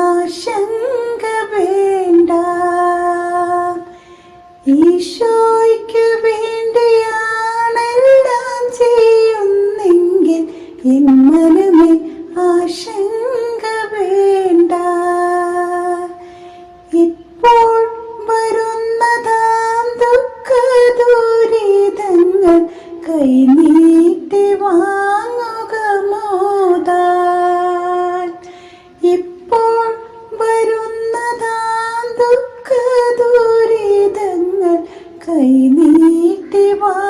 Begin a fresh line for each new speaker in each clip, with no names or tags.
ആശങ്ക വേണ്ട ഈശോയ്ക്ക് ആശങ്ക വേണ്ട. ഇപ്പോൾ വരുന്നതാം ദുഃഖ ദുരിതങ്ങൾ കൈനീട്ടി വാങ്ങുക മോതാൻ ഇപ്പോൾ വരുന്നതാം ദുഃഖ ദുരിതങ്ങൾ കൈനീട്ടി വാങ്ങുക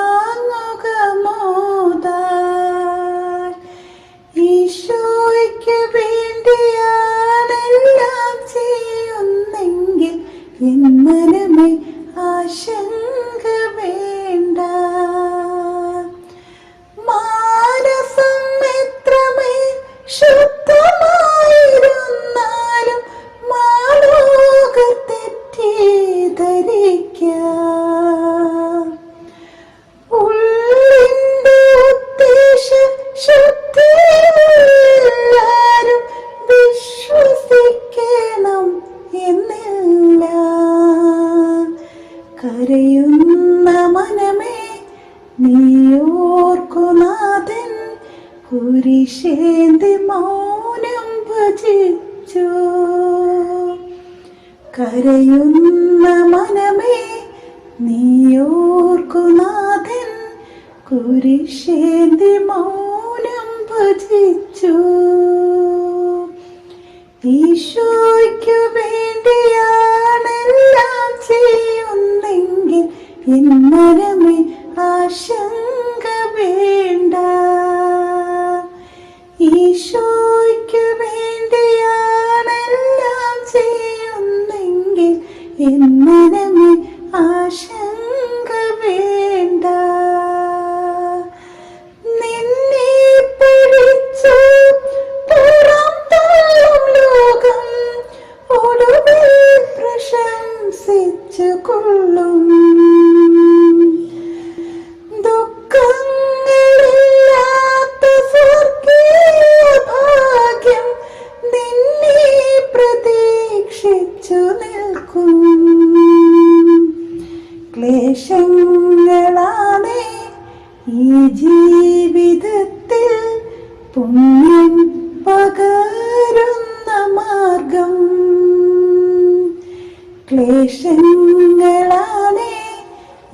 കുരിശേന്തി മൗനം ഭജിച്ചു. കരയുന്ന മനമേ നീയോർക്കുനാഥൻ കുരിശേന്തി മൗനം ഭജിച്ചു. ഈശോയ്ക്കു വേണ്ടിയാണെല്ലാം ചെയ്യുന്നെങ്കിൽ എൻ മനമേ ആശങ്ക പ്രതീക്ഷിച്ചു നിൽക്കും ക്ലേശങ്ങളാണ് ഈ ജീവിതത്തിൽ പുണ്യം പകരുന്ന മാർഗം. ക്ലേശങ്ങളാണ്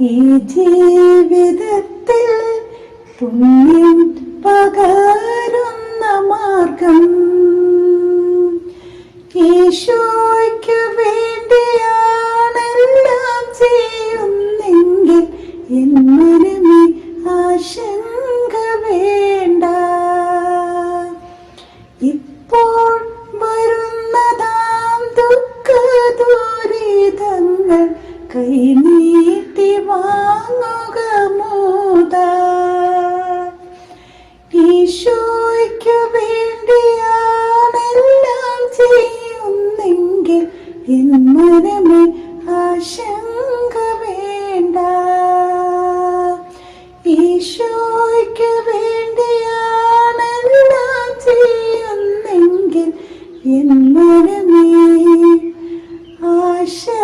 ഈ ജീവിതത്തിൽ പുണ്യം പകരുന്ന മാർഗം. ഈശോയ്ക്ക് ചെയ്യുന്നെങ്കിൽ എൻ ആശങ്ക വേണ്ട. ഇപ്പോൾ വരുന്നതാം ദുഃഖ ദുരിതങ്ങൾ കൈനീട്ടി വാങ്ങുക മൂത. ഈശോയ്ക്ക് মেয়ে আশা